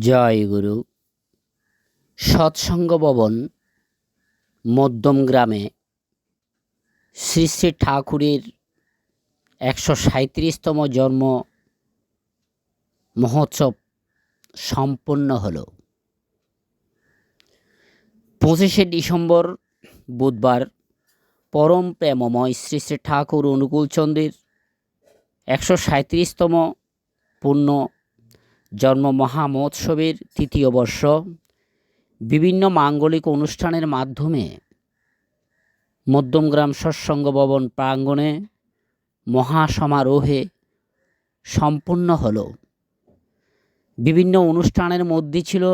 জয় গুরু। সৎসঙ্গ ভবন, মধ্যম গ্রামে। শ্রী শ্রী ঠাকুরের একশো সাঁত্রিশতম জন্ম মহোৎসব সম্পন্ন হলো। পঁচিশে ডিসেম্বর বুধবার পরম প্রেমময় শ্রী শ্রী ঠাকুর অনুকূলচন্দ্রের একশো সাঁত্রিশতম পূর্ণ জন্ম মহামহোৎসবের তৃতীয় বর্ষ। বিভিন্ন মাঙ্গলিক অনুষ্ঠানের মাধ্যমে মধ্যমগ্রাম সৎসঙ্গ ভবন প্রাঙ্গণে মহাসমারোহে সম্পূর্ণ হল। বিভিন্ন অনুষ্ঠানের মধ্যে ছিল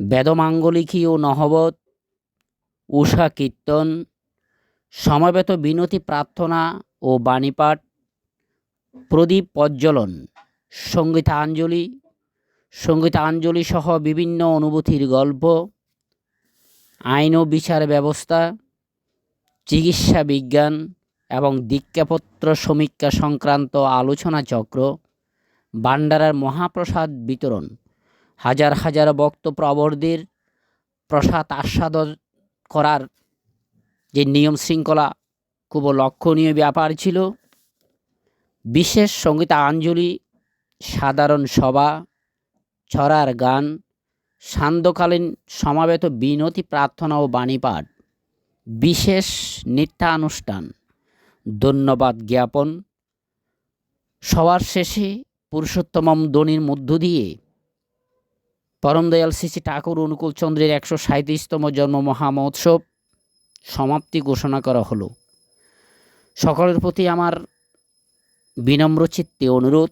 বেদমাঙ্গলিকী ও নহবত উষা কীর্তন, সমবেত বিনতি প্রার্থনা ও বাণীপাঠ, প্রদীপ প্রজ্বলন। সঙ্গীতাঞ্জলি সঙ্গীতাঞ্জলি সহ বিভিন্ন অনুভূতির গল্প, আইন ও বিচার ব্যবস্থা, চিকিৎসা বিজ্ঞান এবং দীক্ষাপত্র সমীক্ষা সংক্রান্ত আলোচনা চক্র ভান্ডারার মহাপ্রসাদ বিতরণ, হাজার হাজার ভক্ত প্রবরদের প্রসাদ আস্বাদন করার যে নিয়ম শৃঙ্খলা খুব লক্ষণীয় ব্যাপার ছিল। বিশেষ সঙ্গীতাঞ্জলি সাধারণ সভা, ছড়ার গান, সান্ধ্যকালীন সমাবেত বিনতি, প্রার্থনা ও বাণীপাঠ বিশেষ নৃত্যানুষ্ঠান, ধন্যবাদ জ্ঞাপন সবার শেষে পুরুষোত্তমম ধ্বনির মধ্য দিয়ে পরমদয়াল শ্রী ঠাকুর অনুকূল চন্দ্রের একশো সাঁত্রিশতম জন্ম মহামহোৎসব সমাপ্তি ঘোষণা করা হলো। সকলের প্রতি আমার বিনম্র চিত্তে অনুরোধ।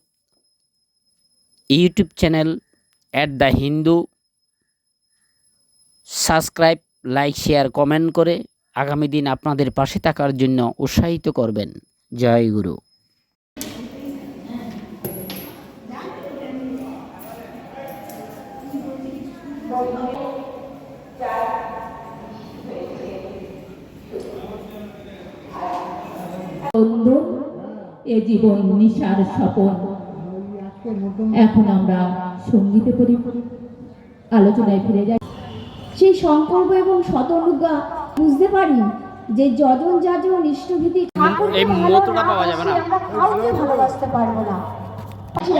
YouTube channel at the Hindu subscribe like share comment করে আগামী দিন আপনাদের পাশে থাকার জন্য উৎসাহিত করবেন। জয় গুরু। এ জীবন নিশার স্বপন। এখন আমরা সঙ্গীতে করি আলোচনায় ফিরে যাই। সেই সংকল্প এবং শতনুজ্ঞা বুঝতে পারি যে যজন যাজন ইষ্টভীতি ঠাকুরকে এই ভালোবাসি, মতটা পাওয়া যাবে না। আমরা কাউকে ভালোবাসতে পারব না।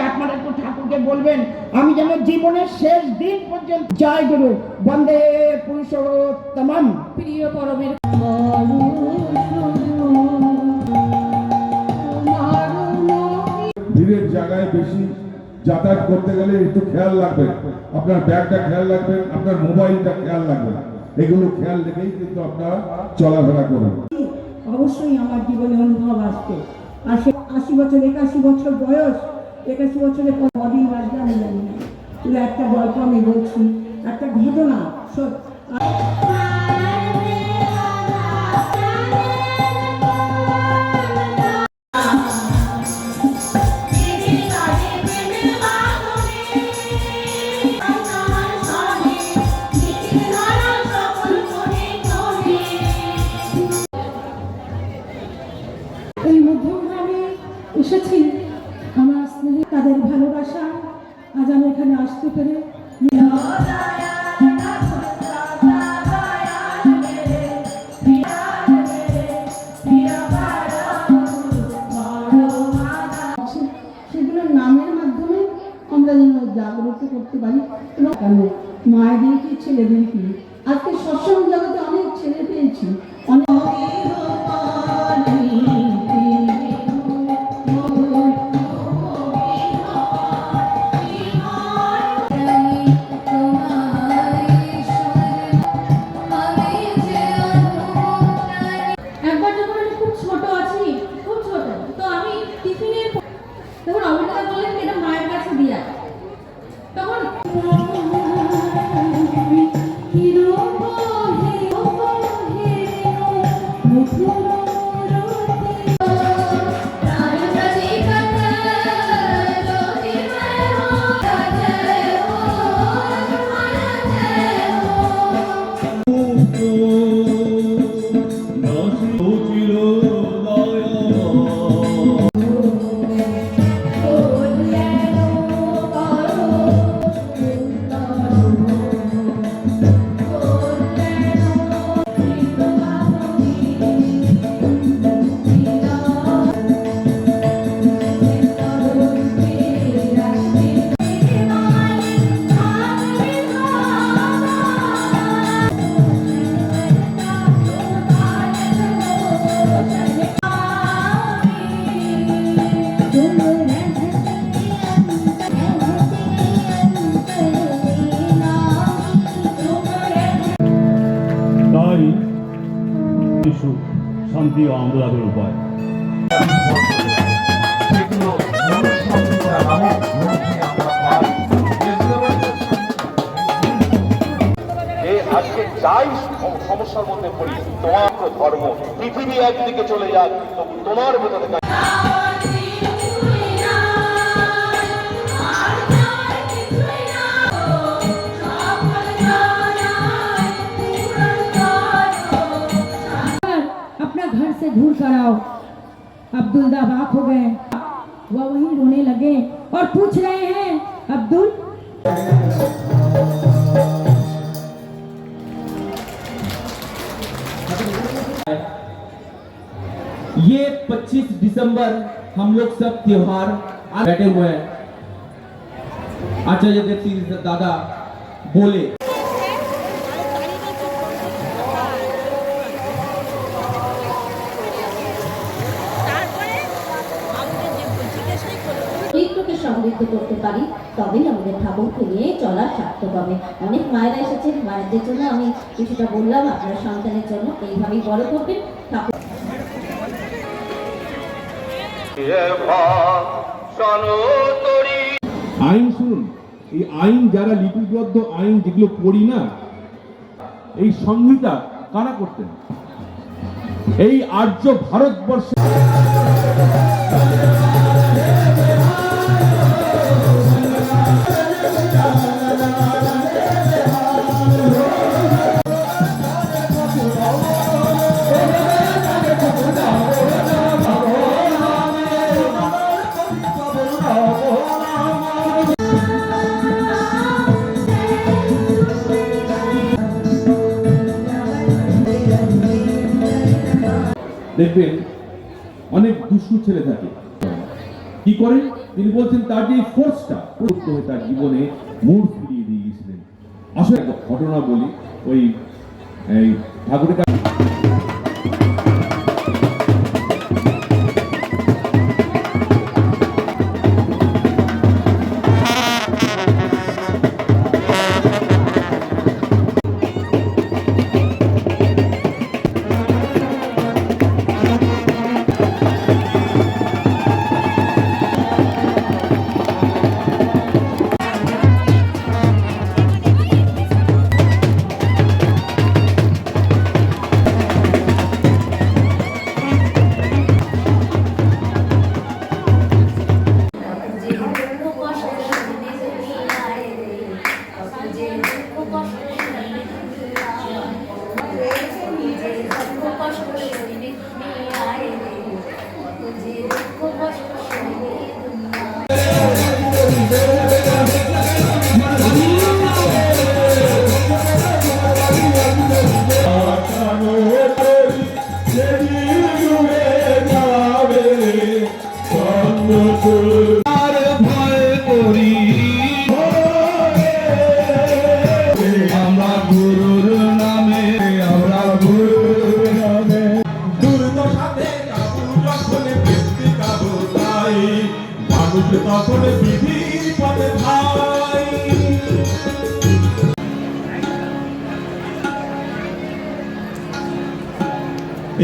আপনারা একটু ঠাকুরকে বলবেন আমি যেন জীবনের শেষ দিন পর্যন্ত জয় গুরু বন্দে পুরুষোত্তমম। প্রিয় পরমের ভিড়ের জায়গায় বেশি যাতায়াত করতে গেলে একটু খেয়াল রাখবেন আপনার ব্যাগটা খেয়াল রাখবেন আপনার মোবাইলটা খেয়াল রাখবেন এগুলো খেয়াল রেখেই কিন্তু আপনারা চলাফেরা করুন। অবশ্যই আমার জীবনে অনুভব আসবে। আর সে আশি বছর, একাশি বছর বয়স, একাশি বছরের পর কদিন বাজবে আমি জানি না। একটা গল্প আমি বলছি, একটা ঘটনা সত- এসেছি। আমার স্নেহে তাদের ভালোবাসা আজ আমি এখানে আসতে পেরে শান্তি ও আন্দোলনের উপায়। আজকে যাই সমস্যার মধ্যে পড়ি, তোমার ধর্ম, পৃথিবী একদিকে চলে যাক তোমার ভেতরে घर से दूर कराओ। अब्दुल दाबाक हो गए। वह वहीं रोने लगे और पूछ रहे हैं, अब्दुल। ये 25 दिसंबर हम लोग सब त्योहार बैठे हुए हैं। आचार्य देव दादा बोले সমৃদ্ধ করতে পারি, তবেই আমাদের ঠাকুরকে নিয়ে চলা সার্থক হবে অনেক মায়েরা এসেছেন, মায়েদের জন্য আমি কিছুটা বললাম, আপনার সন্তানের জন্য এইভাবেই বড় করবেন। ঠাকুর আইন শুনুন, এই আইন যারা লিপিবদ্ধ আইন যেগুলো পড়ি না, এই সংহিতা কারা করতেন? এই আর্য ভারতবর্ষে দেখবেন, অনেক দুষ্টু ছেলে থাকে। কি করেন তিনি বলছেন, তার যে ফোর্সটা প্রযুক্ত হয়ে তার জীবনে মুড ফিরিয়ে দিয়ে গিয়েছিলেন। আসলে ঘটনা বলি, ওই ঠাকুরের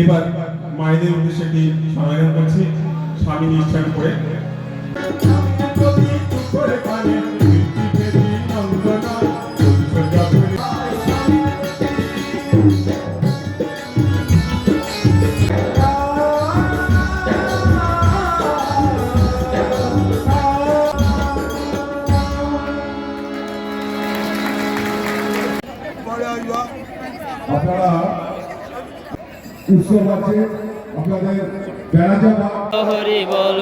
এবার মায়েদের উদ্দেশ্যে একটি সমাধান করছি স্বামী নিষ্ঠান করে উৎসব আছে আপনাদের বেড়াতে হরি বল।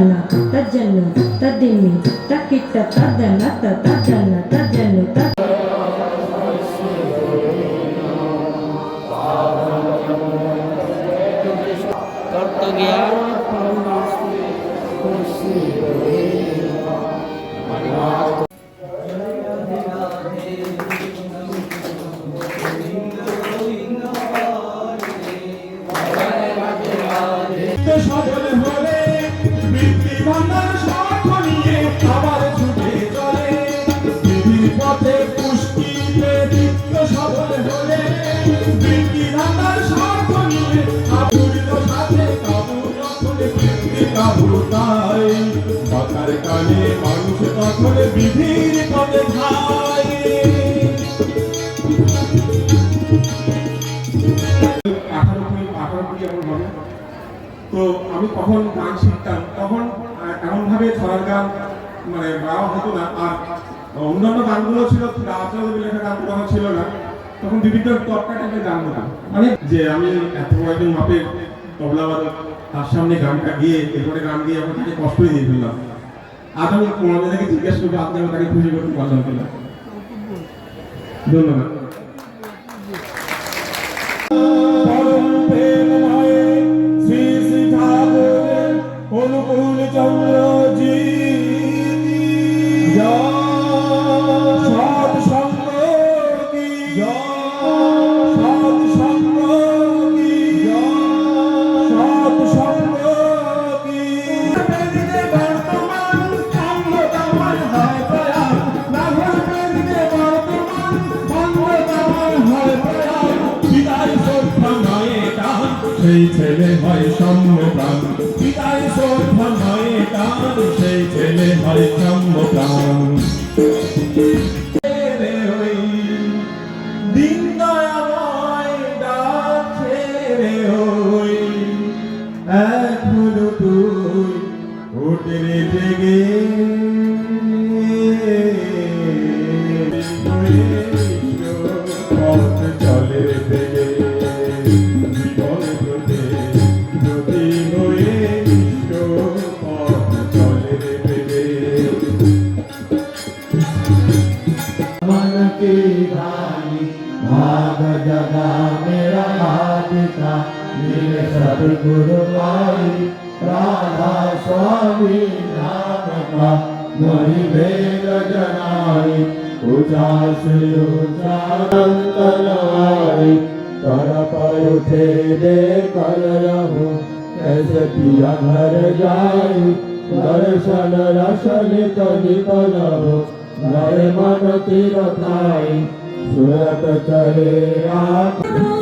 tajana tajana tadini takita tadana tajana tajana تجنة সকলে কানে মানুষ তখন বিধির হবে? তো আমি তখন গান শিখতাম, তখন এমন ভাবে ছড়ার গান মানে গাওয়া হতো না। আর অন্যান্য গানগুলো ছিল রাজনীতি লেখা গান তখন ছিল না, তখন বিভিন্ন টাইপের গান হতো। মানে যে আমি এত বড় একজন মাপের তবলা তার সামনে গানটা গিয়ে, এরপরে গান দিয়ে আমার তাকে কষ্টই দিয়ে ফেললাম। আমি তোমাদেরকে জিজ্ঞেস করব আপনি আমার তাকে খুশি করতে পারলাম কিনা ধন্যবাদ। সেই ছেলে হয় সম্মান পিতাই শ্রদ্ধা নয়ে তার সেই ছেলে হয় সম্মান मुनि भेद जनाई उजास उजान तलवारी कर पर उठे दे कर रहू कैसे पिया घर जाई दर्शन रसन तनिक लहू नर मन तीर थाई सुरत चले आप